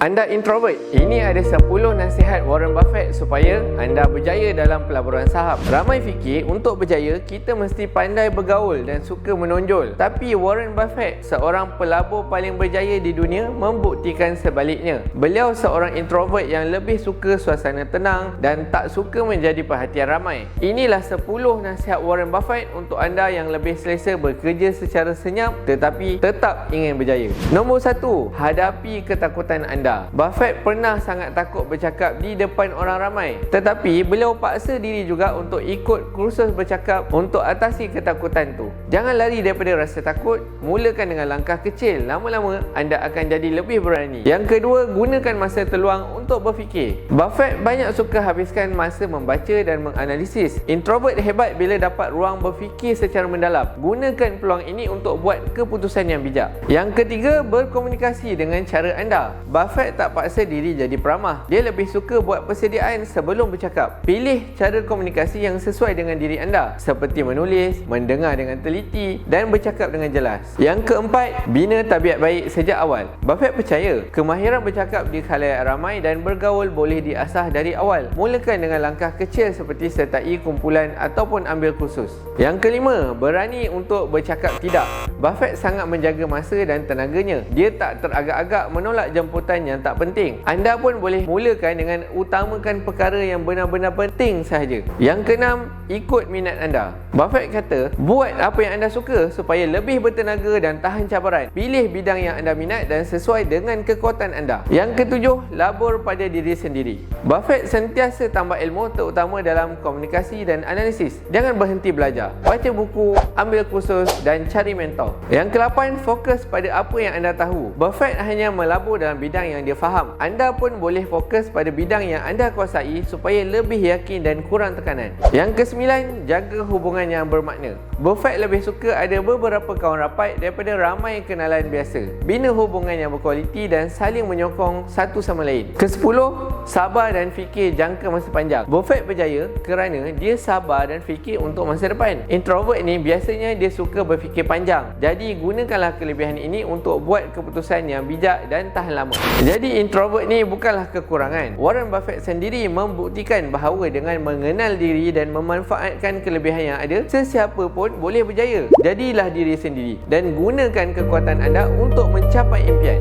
Anda introvert? Ini ada 10 nasihat Warren Buffett supaya anda berjaya dalam pelaburan saham. Ramai fikir untuk berjaya kita mesti pandai bergaul dan suka menonjol. Tapi Warren Buffett, seorang pelabur paling berjaya di dunia membuktikan sebaliknya. Beliau seorang introvert yang lebih suka suasana tenang dan tak suka menjadi perhatian ramai. Inilah 10 nasihat Warren Buffett untuk anda yang lebih selesa bekerja secara senyap tetapi tetap ingin berjaya. Nombor 1, hadapi ketakutan anda anda. Buffett pernah sangat takut bercakap di depan orang ramai. Tetapi beliau paksa diri juga untuk ikut kursus bercakap untuk atasi ketakutan tu. Jangan lari daripada rasa takut, mulakan dengan langkah kecil. Lama-lama anda akan jadi lebih berani. Yang kedua, gunakan masa terluang untuk berfikir. Buffett banyak suka habiskan masa membaca dan menganalisis. Introvert hebat bila dapat ruang berfikir secara mendalam. Gunakan peluang ini untuk buat keputusan yang bijak. Yang ketiga, berkomunikasi dengan cara anda. Buffett tak paksa diri jadi peramah. Dia lebih suka buat persediaan sebelum bercakap. Pilih cara komunikasi yang sesuai dengan diri anda. Seperti menulis, mendengar dengan teliti dan bercakap dengan jelas. Yang keempat, bina tabiat baik sejak awal. Buffett percaya kemahiran bercakap di khalayak ramai dan bergaul boleh diasah dari awal. Mulakan dengan langkah kecil seperti sertai kumpulan ataupun ambil kursus. Yang kelima, berani untuk bercakap tidak. Buffett sangat menjaga masa dan tenaganya. Dia tak teragak-agak menolak jemputan yang tak penting. Anda pun boleh mulakan dengan utamakan perkara yang benar-benar penting sahaja. Yang keenam, ikut minat anda. Buffett kata, buat apa yang anda suka supaya lebih bertenaga dan tahan cabaran. Pilih bidang yang anda minat dan sesuai dengan kekuatan anda. Yang ketujuh, labur pada diri sendiri. Buffett sentiasa tambah ilmu terutama dalam komunikasi dan analisis. Jangan berhenti belajar. Baca buku, ambil kursus dan cari mentor. Yang kelapan, fokus pada apa yang anda tahu. Buffett hanya melabur dalam bidang yang dia faham. Anda pun boleh fokus pada bidang yang anda kuasai supaya lebih yakin dan kurang tekanan. Yang kesembilan, jaga hubungan yang bermakna. Buffett lebih suka ada beberapa kawan rapat daripada ramai kenalan biasa. Bina hubungan yang berkualiti dan saling menyokong satu sama lain. Kesepuluh, sabar dan fikir jangka masa panjang. Buffett berjaya kerana dia sabar dan fikir untuk masa depan. Introvert ni biasanya dia suka berfikir panjang. Jadi gunakanlah kelebihan ini untuk buat keputusan yang bijak dan tahan lama. Jadi introvert ni bukanlah kekurangan. Warren Buffett sendiri membuktikan bahawa dengan mengenal diri dan memanfaatkan kelebihan yang ada, sesiapa pun boleh berjaya. Jadilah diri sendiri dan gunakan kekuatan anda untuk mencapai impian.